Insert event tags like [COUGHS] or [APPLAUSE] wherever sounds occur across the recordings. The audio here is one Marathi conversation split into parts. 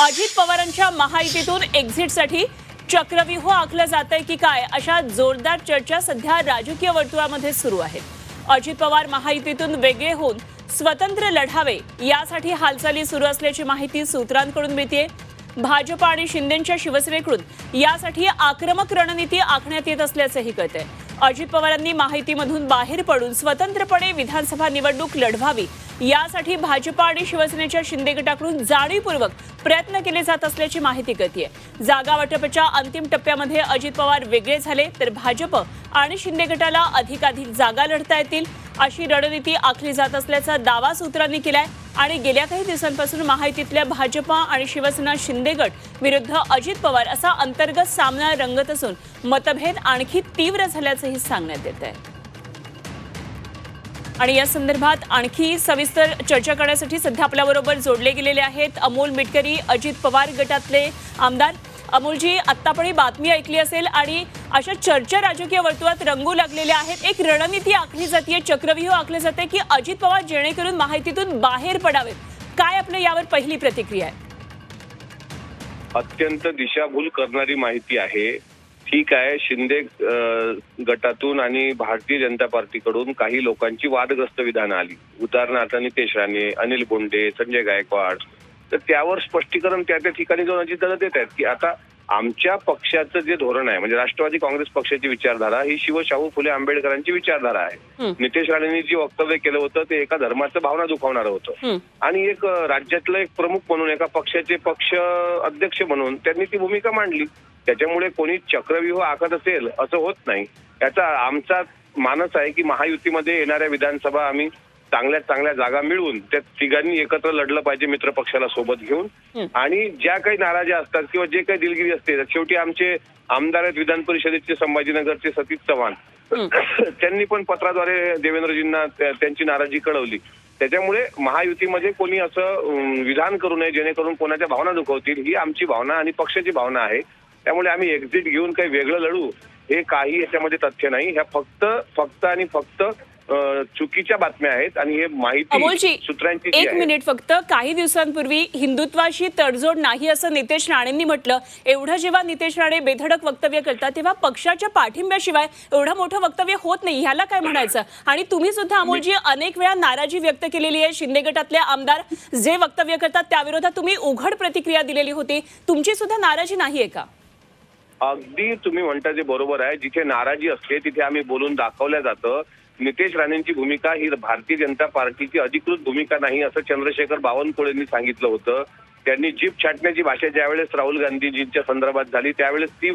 अजित पवारांच्या महायुतीतून एक्झिटसाठी चक्रव्यूह आखलं जात आहे की काय अशा जोरदार चर्चा सध्या राजकीय वर्तुळामध्ये सुरू आहेत. अजित पवार महायुतीतून वेगळे होऊन स्वतंत्र लढावे यासाठी हालचाली सुरू असल्याची माहिती सूत्रांकडून मिळते भाजप आणि शिंदेच्या शिवसेनेकडून यासाठी आक्रमक रणनीती आखण्यात येत असल्याचंही कळतंय. अजित पवारांनी माहितीमधून बाहेर पडून स्वतंत्रपणे विधानसभा निवडणूक लढवावी यासाठी भाजप आणि शिवसेनेच्या शिंदे गटाकडून जाणीवपूर्वक प्रयत्न केले जात असल्याची माहिती कळतीय. जागा वाटपाच्या अंतिम टप्प्यामध्ये अजित पवार वेगळे झाले तर भाजप आणि शिंदे गटाला अधिकाधिक जागा लढता येतील अशी रणनीती आखली जात असल्याचा दावा सूत्रांनी केलाय. आणि गेल्या काही दिवसांपासून महायुतीतल्या भाजपा आणि शिवसेना शिंदे गट विरुद्ध अजित पवार असा अंतर्गत सामना रंगत असून मतभेद आणखी तीव्र झाल्याचंही सांगण्यात येत आहे आणि या संदर्भात आणखी सविस्तर चर्चा करण्यासाठी सध्या आपल्याबरोबर जोडले गेलेले आहेत अमोल मिटकरी अजित पवार गटातले आमदार. अमोलजी आत्तापणी बातमी ऐकली असेल आणि अशा चर्चा राजकीय वर्तुळात रंगू लागलेल्या आहेत. एक रणनीती आखली जाते चक्रव्यूह आखले जाते की अजित पवार जेणेकरून माहितीतून बाहेर पडावेत. काय आपल्या यावर पहिली प्रतिक्रिया आहे? अत्यंत दिशाभूल करणारी माहिती आहे. ठीक आहे शिंदे गटातून आणि भारतीय जनता पार्टीकडून काही लोकांची वादग्रस्त विधानं आली. उदाहरणार्थ नितेश राणे अनिल बोंडे संजय गायकवाड. तर त्यावर स्पष्टीकरण त्या त्या ठिकाणी जाऊन अजितदादा देत आहेत की आता आमच्या पक्षाचं जे धोरण आहे म्हणजे राष्ट्रवादी काँग्रेस पक्षाची विचारधारा ही शिवशाहू फुले आंबेडकरांची विचारधारा आहे. नितेश राणेंनी जी वक्तव्य केलं होतं ते एका धर्माचं भावना दुखावणारं होतं. आणि एक राज्यातलं एक प्रमुख म्हणून एका पक्षाचे पक्ष अध्यक्ष म्हणून त्यांनी ती भूमिका मांडली त्याच्यामुळे कोणी चक्रव्यूह आखत असेल असं होत नाही याचा आमचा मानस आहे की महायुतीमध्ये येणाऱ्या विधानसभा आम्ही चांगल्या चांगल्या जागा मिळवून त्या तिघांनी एकत्र लढलं पाहिजे मित्र पक्षाला सोबत घेऊन. आणि ज्या काही नाराज्या असतात किंवा जे काही दिलगिरी असते शेवटी आमचे आमदार आहेत विधान परिषदेचे संभाजीनगरचे सतीश चव्हाण. [COUGHS] त्यांनी पण पत्राद्वारे देवेंद्रजींना त्या- त्यांची नाराजी कळवली. त्याच्यामुळे महायुतीमध्ये कोणी असं विधान करू नये जेणेकरून कोणाच्या भावना दुखवतील ही आमची भावना आणि पक्षाची भावना आहे. त्यामुळे आम्ही एक्झिट घेऊन काही वेगळं लढू हे काही याच्यामध्ये तथ्य नाही. ह्या फक्त फक्त आणि फक्त चुकीच्या बातम्या आहेत आणि हे माहिती सूत्रांची एक मिनिट फक्त. काही दिवसांपूर्वी हिंदुत्वाशी तडजोड नाही असं नितेश राणेंनी म्हटलं. एवढं जेव्हा नितेश राणे बेधडक वक्तव्य करतात तेव्हा पक्षाच्या पाठिंब्याशिवाय एवढं मोठं वक्तव्य होत नाही. ह्याला काय म्हणायचं? आणि तुम्ही सुद्धा अमोलजी अनेक वेळा नाराजी व्यक्त केलेली आहे. शिंदे गटातले आमदार जे वक्तव्य करतात त्याविरोधात तुम्ही उघड प्रतिक्रिया दिलेली होती. तुमची सुद्धा नाराजी नाहीये का? अगदी तुम्ही म्हणता ते बरोबर आहे. जिथे नाराजी असते तिथे आम्ही बोलून दाखवलं जातं. नितेश राणेंची भूमिका ही भारतीय जनता पार्टीची अधिकृत भूमिका नाही असं चंद्रशेखर बावनकुळेंनी सांगितलं होतं. त्यांनी जीप छाटण्याची भाषा ज्यावेळेस राहुल गांधीजींच्या संदर्भात झाली त्यावेळेस ती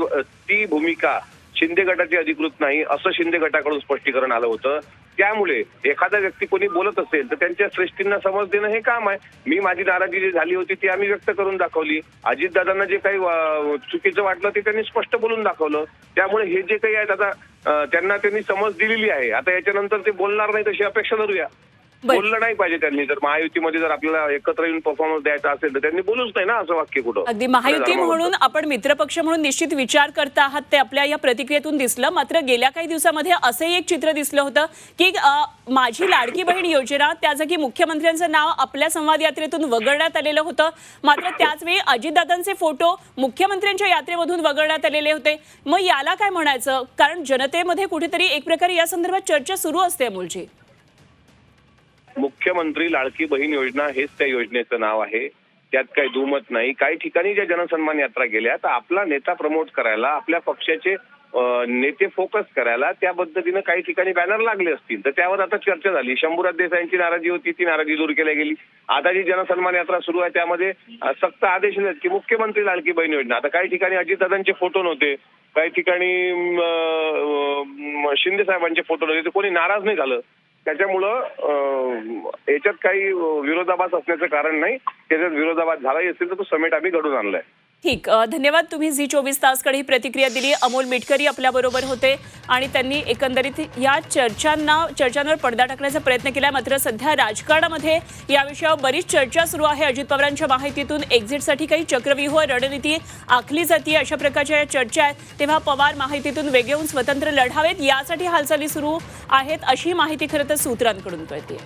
ती भूमिका शिंदे गटाची अधिकृत नाही असं शिंदे गटाकडून स्पष्टीकरण आलं होतं. त्यामुळे एखादा व्यक्ती कोणी बोलत असेल तर त्यांच्या श्रेष्ठींना समज देणं हे काम आहे. मी माझी नाराजी जी झाली होती ती आम्ही व्यक्त करून दाखवली. अजितदादांना जे काही चुकीचं वाटलं ते त्यांनी स्पष्ट बोलून दाखवलं. त्यामुळे हे जे काही आहेत आता त्यांना त्यांनी समज दिलेली आहे. आता याच्यानंतर ते बोलणार नाही तशी अपेक्षा धरूया. बोललं नाही पाहिजे त्यांनी. जर महायुतीमध्ये जर आपल्याला एकत्र येऊन परफॉर्मन्स द्यायचा असेल तर त्यांनी बोलूच नाही ना असं वाक्य कुठं? अगदी महायुती. म्हणून आपण मित्रपक्ष म्हणून निश्चित विचार करता आहात. ते आपल्या या प्रतिक्रियेतून दिसलं. मात्र गेल्या काही दिवसामध्ये असंही एक चित्र दिसलं होतं की माझी लाडकी बहीण योजना त्या जागी मुख्यमंत्र्यांचं नाव आपल्या संवाद यात्रेतून वगळण्यात आलेलं होतं. मात्र त्याचवेळी अजितदादांचे फोटो मुख्यमंत्र्यांच्या यात्रेमधून वगळण्यात आलेले होते. मग याला काय म्हणायचं? कारण जनतेमध्ये कुठेतरी एक प्रकारे या संदर्भात चर्चा सुरू असते अमोलजी. मुख्यमंत्री लाडकी बहीण योजना हेच त्या योजनेचं नाव आहे. त्यात काही दुमत नाही. काही ठिकाणी ज्या जनसन्मान यात्रा गेल्या तर आपला नेता प्रमोट करायला आपल्या पक्षाचे नेते फोकस करायला त्या पद्धतीनं काही ठिकाणी बॅनर लागले असतील. तर त्यावर आता चर्चा झाली. शंभूराज देसाईंची नाराजी होती ती नाराजी दूर केल्या गेली. आता जी जनसन्मान यात्रा सुरू आहे त्यामध्ये सक्त आदेश आहेत की मुख्यमंत्री लाडकी बहीण योजना. आता काही ठिकाणी अजितदादांचे फोटो नव्हते. काही ठिकाणी शिंदे साहेबांचे फोटो नव्हते. कोणी नाराज नाही झालं. त्याच्यामुळं याच्यात काही विरोधाभास असण्याचं कारण नाही. त्याच्यात विरोधाभास झालाही असेल तर तो समेट आम्ही घडून आणलाय. ठीक धन्यवाद तुम्ही झी चोवीस तासकडे ही प्रतिक्रिया दिली. अमोल मिटकरी आपल्याबरोबर होते आणि त्यांनी एकंदरीत या चर्चांना चर्चांवर पडदा टाकण्याचा प्रयत्न केला. मात्र सध्या राजकारणामध्ये या विषयावर बरीच चर्चा सुरू आहे. अजित पवारांच्या माहितीतून एक्झिटसाठी काही चक्रव्यूह रणनीती आखली जाते अशा प्रकारच्या या चर्चा आहेत. तेव्हा पवार माहितीतून वेगळे होऊन स्वतंत्र लढावेत. यासाठी हालचाली सुरू आहेत अशी माहिती खरं तर सूत्रांकडून कळते